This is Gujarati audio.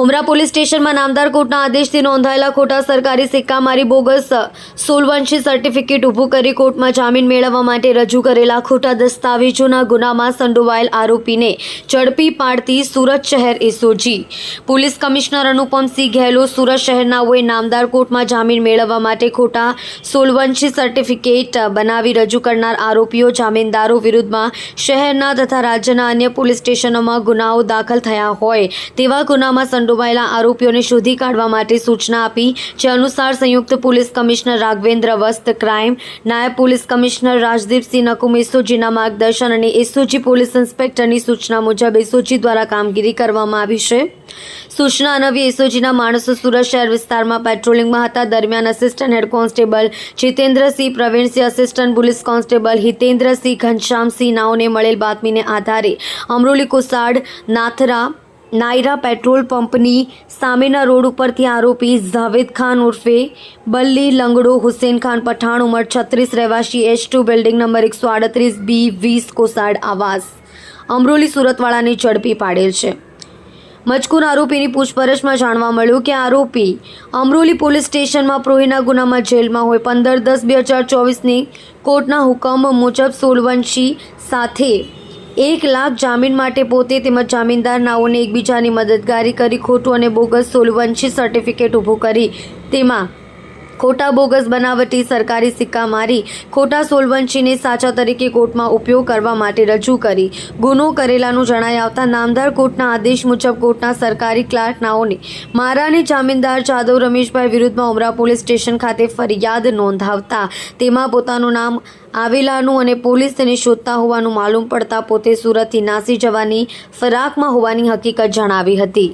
ઉમરા પોલીસ સ્ટેશનમાં નામદાર કોર્ટના આદેશથી નોંધાયેલા ખોટા સરકારી સિક્કા મારી બોગસ સોલવંશી સર્ટિફિકેટ ઊભું કરી કોર્ટમાં જામીન મેળવવા માટે રજૂ કરેલા ખોટા દસ્તાવેજોના ગુનામાં સંડોવાયેલ આરોપીને ઝડપી પાડતી સુરત શહેર SOG police commissioner Anupamsinh Gahlot Surat શહેરનાઓએ નામદાર કોર્ટમાં જામીન મેળવવા માટે ખોટા સોલવંશી સર્ટિફિકેટ બનાવી રજૂ કરનાર આરોપીઓ જામીનદારો વિરુદ્ધમાં શહેરના તથા રાજ્યના અન્ય પોલીસ સ્ટેશનોમાં ગુનાઓ દાખલ થયા હોય તેવા ગુનામાં સંડોવાયેલા આરોપીઓને શોધી કાઢવા માટે સૂચના આપી. જે અનુસાર સંયુક્ત પોલીસ કમિશનર રાઘવેન્દ્ર વસ્ત, ક્રાઇમ નાયબ પોલીસ કમિશનર રાજદીપસિંહ નકુમ એસઓજીના માર્ગદર્શન અને એસઓજી પોલીસ ઇન્સ્પેક્ટરની સૂચના મુજબ એસઓજી દ્વારા કામગીરી કરવામાં આવી છે. સૂચના અનવી એસઓજીના માણસો સુરત શહેર વિસ્તારમાં પેટ્રોલિંગમાં હતા. દરમિયાન assistant head constable Jitendrasinh, Pravinsinh assistant police constable Hitendrasinh, Ghanshyamsinh નાઓને મળેલ બાતમીને આધારે અમરોલી કોસાડ, નાથરા નાયરા પેટ્રોલ પંપની સામેના રોડ ઉપરથી આરોપી જાવેદ ખાન ઉર્ફે બલ્લી લંગડો, હુસેન ખાન પઠાણ ઉંમર છત્રીસ, રહેવાસી એચ ટુ બિલ્ડિંગ નંબર એકસો આડત્રીસ બી વીસ કોસાડ આવાસ. અમરોલી સુરતવાળાને ઝડપી પાડેલ છે. મજકૂર આરોપીની પૂછપરછમાં જાણવા મળ્યું કે આરોપી અમરોલી પોલીસ સ્ટેશનમાં પ્રોહીના ગુનામાં જેલમાં હોય. પંદર દસ બે હજાર ચોવીસની કોર્ટના હુકમ મુજબ સોલવંશી સાથે એક લાખ જામીન માટે પોતે તેમજ જામીનદાર નાઓને એકબીજાની મદદગારી કરી ખોટું અને બોગસ સોલવંશી સર્ટિફિકેટ ઊભું કરી. તેમાં ખોટા બોગસ બનાવટી સરકારી સિક્કા મારી ખોટા સોલવંશીને સાચા તરીકે કોર્ટમાં ઉપયોગ કરવા માટે રજૂ કરી. ગુનો કરેલાનું જણાઈ આવતા નામદાર કોર્ટના આદેશ મુજબ કોર્ટના સરકારી ક્લાર્કનાઓને મારાની જામીનદાર જાદવ રમેશભાઈ વિરુદ્ધમાં ઉમરા પોલીસ સ્ટેશન ખાતે ફરિયાદ નોંધાવતા તેમાં પોતાનું નામ આવેલાનું અને પોલીસ તેને શોધતા હોવાનું માલુમ પડતા પોતે સુરતથી નાસી જવાની ફરાકમાં હોવાની હકીકત જણાવી હતી.